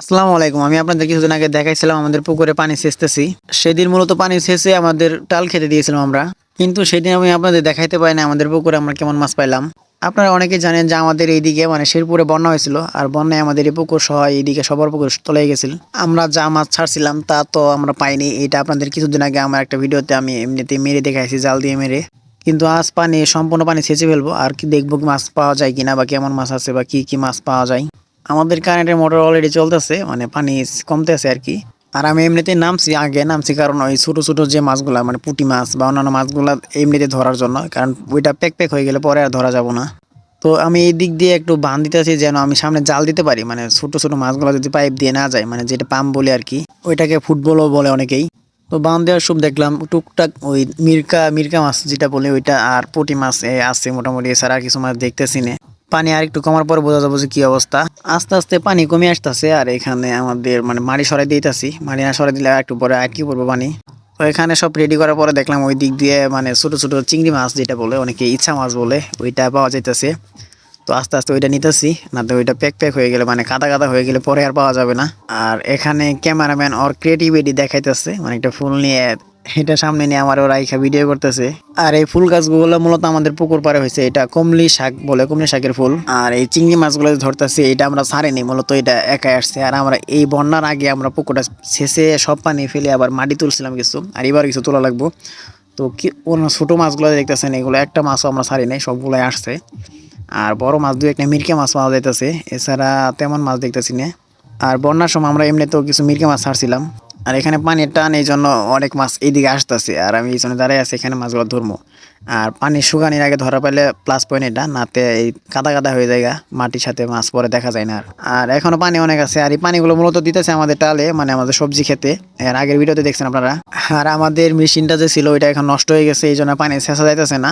আসসালামু আলাইকুম। আমি আপনাদের কিছুদিন আগে দেখাইছিলাম, আমাদের পুকুরে পানি সেচতেছি। সেদিন মূলত পানি সেচে আমাদের টাল খেতে দিয়েছিলাম আমরা। কিন্তু সেদিন আমি আপনাদের দেখাইতে পারি না আমাদের পুকুরে আমরা কেমন মাছ পাইলাম। আপনারা অনেকে জানেন যে আমাদের এইদিকে মানে শেরপুরে বন্যা হয়েছিল, আর বন্যায় আমাদের এই পুকুর সহ এইদিকে সবার পুকুর তলে গেছিল। আমরা যা মাছ ছাড়ছিলাম তা তো আমরা পাইনি। এটা আপনাদের কিছুদিন আগে আমার একটা ভিডিওতে আমি এমনিতে মেরে দেখাইছি, জাল দিয়ে মেরে। কিন্তু আজ পানি, সম্পূর্ণ পানি সেচে ফেলব, আর কি দেখব মাছ পাওয়া যায় কিনা, বা কেমন মাছ আছে, বা কি কি মাছ পাওয়া যায়। আমাদের কারেন্টের মোটর অলরেডি চলতেছে মানে পানি কমতেছে আর কি। আর আমি এমনিতে নামছি আগে, নামছি কারণ ওই ছোটো ছোটো যে মাছগুলা মানে পুঁটি মাছ বা অন্যান্য মাছগুলা এমনিতে ধরার জন্য, কারণ ওইটা প্যাক প্যাক হয়ে গেলে পরে আর ধরা যাব না। তো আমি এই দিক দিয়ে একটু বান দিতেছি যেন আমি সামনে জাল দিতে পারি মানে ছোট ছোট মাছগুলো যদি পাইপ দিয়ে না যায় মানে যেটা পাম্প বলে আর কি, ওইটাকে ফুটবলও বলে অনেকেই। তো বান দেওয়ার সব দেখলাম, টুকটাক ওই মির্কা মির্কা মাছ যেটা বলে ওইটা আর পুঁটি মাছ আছে মোটামুটি, এছাড়া আর কিছু মাছ দেখতেছি না। পানি আর একটু কমার পর বোঝা যাব যে কি অবস্থা। আস্তে আস্তে পানি কমে আসতেছে আর এখানে আমাদের মানে মাড়ি সরাই দিতেছি। মাড়ি না সরাই দিলে একটু পরে আর কি পড়ব পানি। তো এখানে সব রেডি করার পরে দেখলাম ওই দিক দিয়ে মানে ছোট ছোট চিংড়ি মাছ যেটা বলে, অনেকে ইচ্ছা মাছ বলে, ওইটা পাওয়া যাইতেছে। তো আস্তে আস্তে ওইটা নিতেছি, না তো ওইটা প্যাক প্যাক হয়ে গেলে মানে কাদা কাদা হয়ে গেলে পরে আর পাওয়া যাবে না। আর এখানে ক্যামেরাম্যান ওর ক্রিয়েটিভিটি দেখাইতেছে মানে একটা ফুল নিয়ে এটা সামনে নিয়ে আমার ওরা রাইখা ভিডিও করতেছে। আর এই ফুল গাছগুলো মূলত আমাদের পুকুর পাড়ে হয়েছে। এটা কমলি শাক বলে, কমলি শাকের ফুল। আর এই চিংড়ি মাছগুলো ধরতেছি, এটা আমরা ছাড়িনি মূলত এটা একাই আসছে। আর আমরা এই বন্যার আগে আমরা পুকুরটা শেষে সব পানি ফেলে আবার মাটি তুলছিলাম কিছু, আর এবার কিছু তোলা লাগবো। তো কি ছোটো মাছগুলো দেখতেছেন, এগুলো একটা মাছও আমরা ছাড়ি নাই, সবগুলোই আসছে। আর বড় মাছ, দু একটা মিরকে মাছ পাওয়া যাইতেছে। এছাড়া তেমন মাছ দেখতেছি না। আর বন্যার সময় আমরা এমনিতেও কিছু মিরকে মাছ ছাড়ছিলাম আর এখানে পানির টান এই জন্য অনেক মাছ এইদিকে আসতেছে। আর আমি এই জন্য দাঁড়াই আছি, এখানে মাছগুলো ধরবো। আর পানি শুকানির আগে ধরা পাইলে প্লাস পয়েন্ট এটা, নাতে এই কাদা কাদা হয়ে যায় মাটির সাথে মাছ পরে দেখা যায় না আর। এখনও পানি অনেক আছে, আর এই পানিগুলো মূলত দিতেছে আমাদের টালে মানে আমাদের সবজি খেতে। এর আগের ভিডিওতে দেখছেন আপনারা। আর আমাদের মেশিনটা যে ছিল, ওইটা এখন নষ্ট হয়ে গেছে, এই জন্য পানি শেষা যাইতেছে না।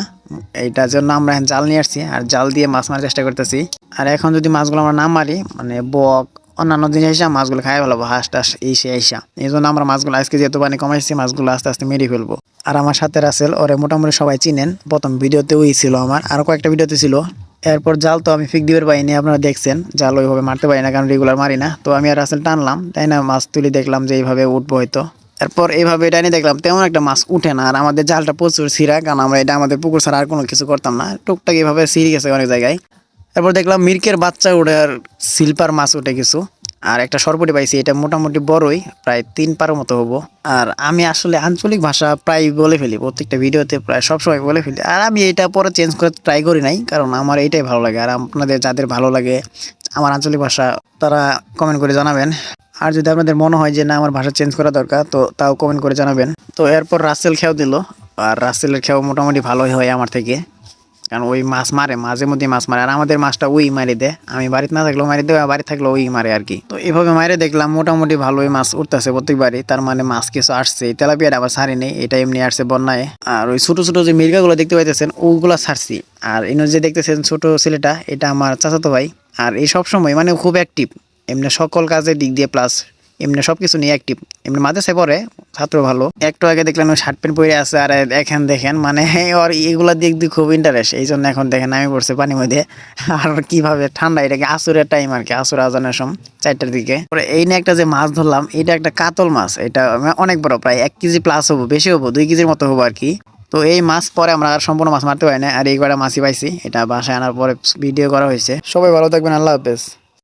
এইটার জন্য আমরা এখন জাল নিয়ে আসছি, আর জাল দিয়ে মাছ মারার চেষ্টা করতেছি। আর এখন যদি মাছগুলো আমরা না মারি মানে বক অন্যান্য জিনিস এসে মাছগুলো খাই ফেলব হাঁস টাস এই সে এইসা এই জন্য আমরা মাছগুলো আজকে যেহেতু পানি কমাইছি মাছগুলো আস্তে আস্তে মেরে ফেলব। আর আমার সাথে রাসেল, ওরে মোটামুটি সবাই চিনেন, প্রথম ভিডিওতে ওই ছিল আমার আরও কয়েকটা ভিডিওতে ছিল। এরপর জাল তো আমি ফিক দিবার পাইনি, আপনারা দেখছেন, জাল ওইভাবে মারতে পারি না, কারণ রেগুলার মারি না। তো আমি আর রাসেল টানলাম, তাই না, মাছ তুলি দেখলাম যে এইভাবে উঠবো হয়তো। এরপর এইভাবে এটা নিয়ে দেখলাম, তেমন একটা মাছ উঠে না, আর আমাদের জালটা প্রচুর ছিঁড়া কারণ আমরা এটা আমাদের পুকুর ছাড়া আর কোনো কিছু করতাম না। টুকটাক এইভাবে ছিঁড়ে গেছে অনেক জায়গায়। এরপর দেখলাম মির্কের বাচ্চা উঠে আর সিলপার মাছ উঠে কিছু আর একটা সরপটি পাইছি, এটা মোটামুটি বড়ই, প্রায় তিন পারের মতো হব। আর আমি আসলে আঞ্চলিক ভাষা প্রায় বলে ফেলি, প্রত্যেকটা ভিডিওতে প্রায় সবসময় বলে ফেলি। আর আমি এটা পরে চেঞ্জ করে ট্রাই করি নাই, কারণ আমার এইটাই ভালো লাগে। আর আপনাদের যাদের ভালো লাগে, আমার আঞ্চলিক ভাষা, তারা কমেন্ট করে জানাবেন। আর যদি আপনাদের মনে হয় যে না, আমার ভাষা চেঞ্জ করা দরকার, তো তাও কমেন্ট করে জানাবেন। তো এরপর রাসেল খেয়াও দিল, আর রাসেলের খেয়াও মোটামুটি ভালোই হয় আমার থেকে। কারণ ওই মাছ মারে, মাঝে মধ্যে মাছ মারে। আর আমাদের মাছটা ওই মারি দেয়। আমি বাড়িতে না থাকলেও মারি দেয়, বাড়ি থাকলেও ওই মারে আর কি। তো এভাবে মারে দেখলাম, মোটামুটি ভালোই মাছ উঠতেছে প্রত্যেকবারই তার মানে মাছ কিছু আসছে। তেলাপিয়াটা আবার ছাড়ি নেই, এটা এমনি আসছে বন্যায়। আর ওই ছোট ছোট যে মির্গাগুলো দেখতে পাইতেছেন, ওগুলো ছাড়ছি। আর ইনো যে দেখতেছেন ছোট ছেলেটা, এটা আমার চাচাতো ভাই। আর এই সব সময় মানে খুব অ্যাক্টিভ এমনি সকল কাজের দিক দিয়ে প্লাস এমনি সব কিছু নিয়ে অ্যাক্টিভ এমনি মাদ্রাসায় পড়ে, ছাত্র ভালো। একটু আগে দেখলেন ওই শার্ট প্যান্ট পরে আছে, আর এখন দেখেন মানে ওর এগুলা দিক দিয়ে খুব ইন্টারেস্ট এই জন্য এখন দেখেন আমি পড়ছে পানির মধ্যে। আর কীভাবে ঠান্ডা এটাকে আসুরের টাইম আর কি, আসুর আজানের সময় চারটার দিকে। পরে এই নিয়ে একটা যে মাছ ধরলাম, এটা একটা কাতল মাছ। এটা অনেক বড়, প্রায় এক কেজি প্লাস হব, বেশি হব, দুই কেজির মতো হব আর কি। তো এই মাছ পরে আমরা আর সম্পূর্ণ মাছ মারতে পারি না। আর এই কটা মাছই পাইছি, এটা বাসায় আনার পরে ভিডিও করা হয়েছে। সবাই ভালো থাকবেন, আল্লাহ হাফেজ।